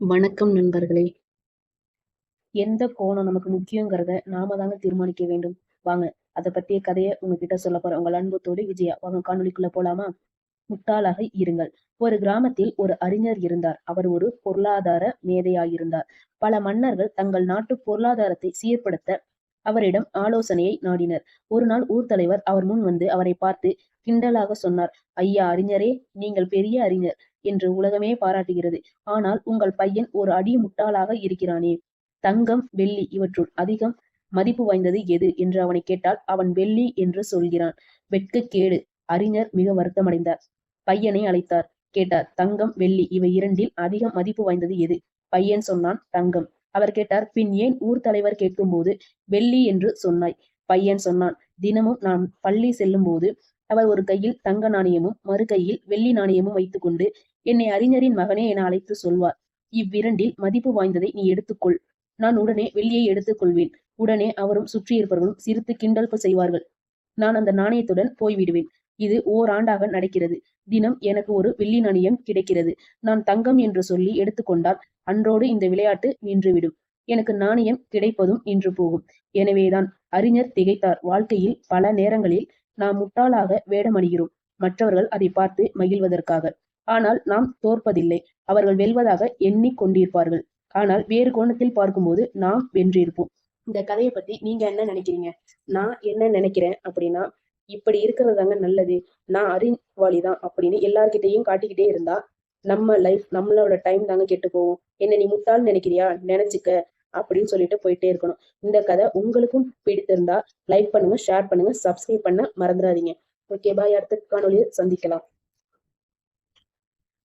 வணக்கம் நண்பர்களே. எந்த கோணம் நமக்கு முக்கியங்கிறத நாம தாங்க தீர்மானிக்க வேண்டும். வாங்க அதை பத்திய கதையை உங்ககிட்ட சொல்ல போறேன். உங்கள் அன்பத்தோடு விஜயா வாங்க காணொலிக்குள்ள போலாமா? முட்டாளாக இருங்கள். ஒரு கிராமத்தில் ஒரு அறிஞர் இருந்தார். அவர் ஒரு பொருளாதார மேதையாயிருந்தார். பல மன்னர்கள் தங்கள் நாட்டு பொருளாதாரத்தை சீர்படுத்த அவரிடம் ஆலோசனையை நாடினர். ஒரு நாள் ஊர் தலைவர் அவர் முன் வந்து அவரை பார்த்து கிண்டலாக சொன்னார். ஐயா அறிஞரே நீங்கள் பெரிய அறிஞர் என்று உலகமே பாராட்டுகிறது. ஆனால் உங்கள் பையன் ஒரு அடி முட்டாளாக இருக்கிறானே. தங்கம் வெள்ளி இவற்றுள் அதிகம் மதிப்பு வாய்ந்தது எது? என்று அவனை கேட்டால் அவன் வெள்ளி என்று சொல்கிறான். வெட்கக்கேடு அறிஞர் மிக வருத்தமடைந்தார். பையனை அழைத்தார். கேட்டார். தங்கம் வெள்ளி இவை இரண்டில் அதிகம் மதிப்பு வாய்ந்தது எது? பையன் சொன்னான் தங்கம். அவர் கேட்டார் பின் ஏன் ஊர் தலைவர் கேட்கும்போது வெள்ளி என்று சொன்னாய்? பையன் சொன்னான் தினமும் நான் பள்ளி செல்லும் போது அவர் ஒரு கையில் தங்க நாணயமும் மறு கையில் வெள்ளி நாணயமும் வைத்துக்கொண்டு என்னை அறிஞரின் மகனே என அழைத்து சொல்வார். இவ்விரண்டில் மதிப்பு வாய்ந்ததை நீ எடுத்துக்கொள். நான் உடனே வெள்ளியை எடுத்துக்கொள்வேன். உடனே அவரும் சுற்றியிருப்பவர்களும் சிரித்து கிண்டல் செய்வார்கள். நான் அந்த நாணயத்துடன் போய்விடுவேன். இது ஓராண்டாக நடக்கிறது. தினம் எனக்கு ஒரு வெள்ளி நாணயம் கிடைக்கிறது. நான் தங்கம் என்று சொல்லி எடுத்துக்கொண்டால் அன்றோடு இந்த விளையாட்டு நின்றுவிடும். எனக்கு நாணயம் கிடைப்பதும் நின்று போகும். எனவேதான் அறிஞர் திகைத்தார். வாழ்க்கையில் பல நேரங்களில் நாம் முட்டாளாக வேடமணிகிறோம். மற்றவர்கள் அதை பார்த்து மகிழ்வதற்காக. ஆனால் நாம் தோற்பதில்லை. அவர்கள் வெல்வதாக எண்ணி கொண்டிருப்பார்கள். ஆனால் வேறு கோணத்தில் பார்க்கும்போது நாம் வென்றிருப்போம். இந்த கதையை பத்தி நீங்க என்ன நினைக்கிறீங்க? நான் என்ன நினைக்கிறேன் அப்படின்னா இப்படி இருக்கிறது தாங்க நல்லது. நான் அறிவாளி தான் அப்படின்னு எல்லார்கிட்டையும் காட்டிக்கிட்டே இருந்தா நம்ம லைஃப் நம்மளோட டைம் தாங்க கெட்டு போவோம் என்ன நீ முட்டாள் நினைக்கிறியா? நினைச்சுக்க அப்படின்னு சொல்லிட்டு போயிட்டே இருக்கணும். இந்த கதை உங்களுக்கும் பிடித்திருந்தா லைக் பண்ணுங்க ஷேர் பண்ணுங்க சப்ஸ்கிரைப் பண்ண மறந்துடாதீங்க. ஓகே பாய் அடுத்த காணொலியை சந்திக்கலாம்.